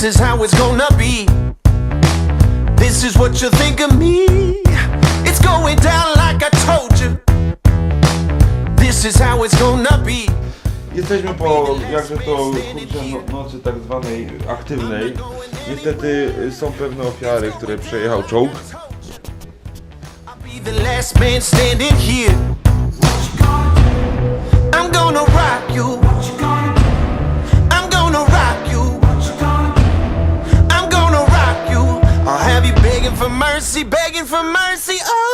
This is how it's gonna be. This is what you think of me. It's going down like I told you. This is how it's gonna be. Jesteśmy po jakże to kurczę no, nocy tak zwanej aktywnej. Niestety y, są pewne ofiary, które przejechał czołg. For mercy, begging for mercy. Oh.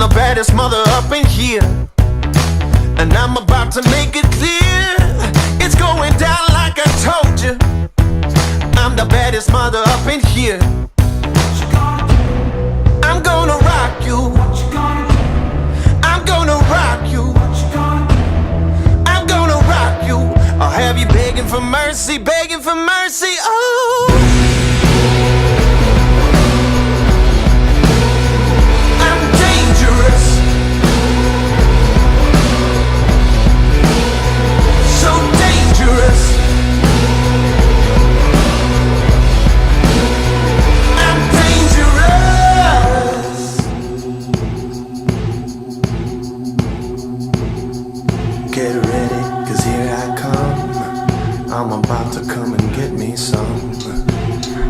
I'm the baddest mother up in here. And I'm about to make it clear. It's going down like I told you. I'm the baddest mother up in here. I'm gonna rock you. I'm gonna rock you. I'm gonna rock you. I'll have you begging for mercy, begging to come and get me some.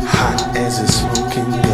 Hot as a smoking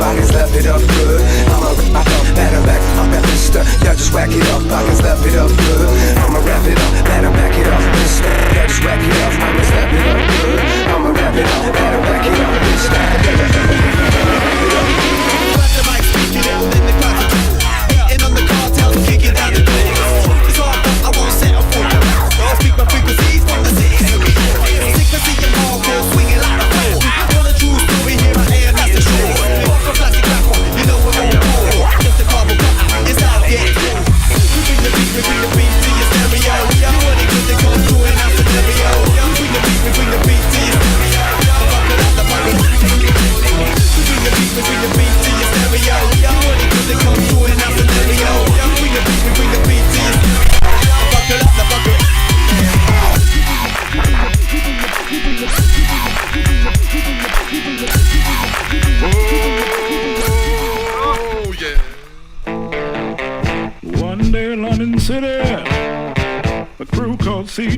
whack it can slap it up good. I'ma back up, better back up that pista. Y'all just whack it up, can slap it up good. I'ma wrap it up, better back it up, pista. Y'all just whack it up, I'ma slap it up good. I'ma wrap it up, better back it up, pista. One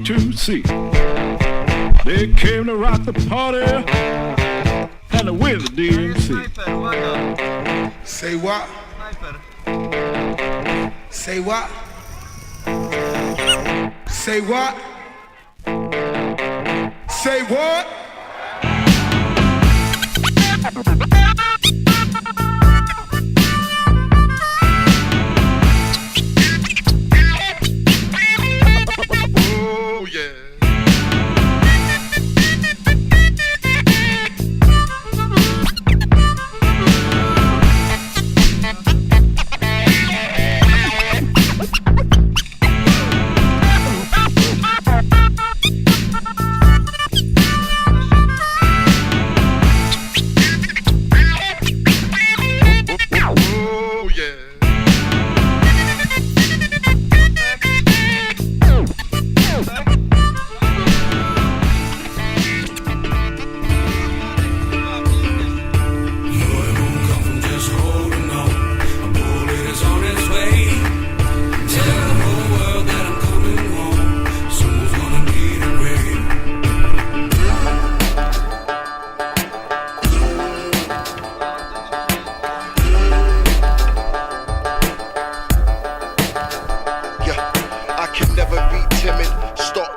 called C2C. They came to rock the party and to win the DMC. Say what? Say what? Say what? Say what?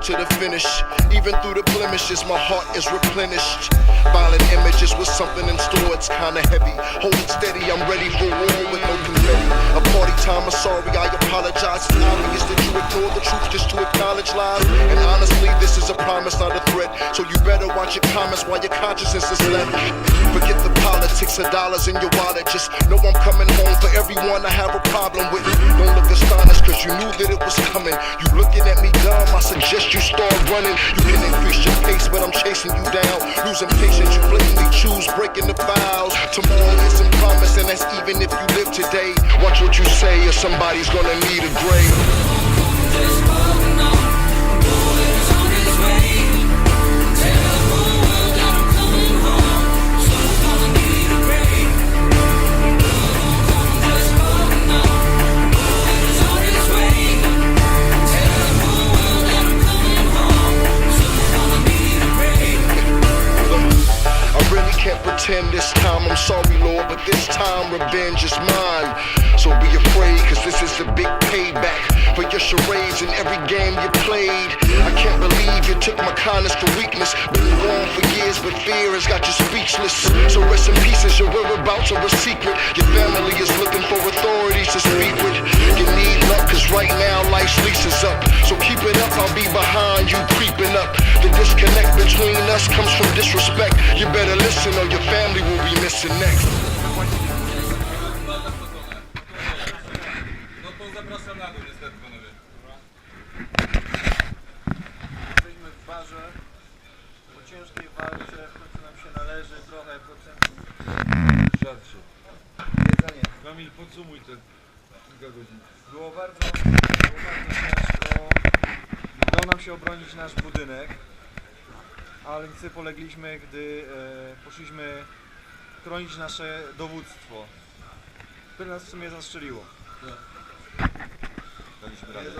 Even through the blemishes, my heart is replenished. Violent images with something in store, it's kinda heavy. Hold it steady, I'm ready for war with no confetti. A party time, I'm sorry, I apologize. It's obvious that you ignore the truth just to acknowledge lies. And is a promise, not a threat. So you better watch your comments while your consciousness is left. Forget the politics of dollars in your wallet. Just know I'm coming home for everyone I have a problem with. Don't look astonished, cause you knew that it was coming. You looking at me dumb, I suggest you start running. You can increase your pace, but I'm chasing you down. Losing patience, you blatantly choose breaking the vows. Tomorrow isn't promised, and that's even if you live today. Watch what you say, or somebody's gonna need a grave. I this time. I'm sorry, Lord, but this time revenge is mine. So be afraid, cause this is the big payback for your charades in every game you played. I can't believe you took my kindness for weakness. Been wrong for years, but fear has got you speechless. So rest in peace as your whereabouts are a secret. Your family is looking for authorities to speak with. You need luck, cause right now life's lease is up. So keep it up, I'll be behind you creeping up. The disconnect between us comes from disrespect. You better listen or your family will be missing next. Zapraszam na dół niestety panowie. Jesteśmy w barze po ciężkiej walce, w końcu nam się należy trochę procentów Siadźcie. jedzenia. Kamil, podsumuj te kilka godzin. Było bardzo, było bardzo ciężko. Udało nam się obronić nasz budynek, ale niestety polegliśmy, gdy e, poszliśmy chronić nasze dowództwo, które nas w sumie zastrzeliło. Daliśmy radę.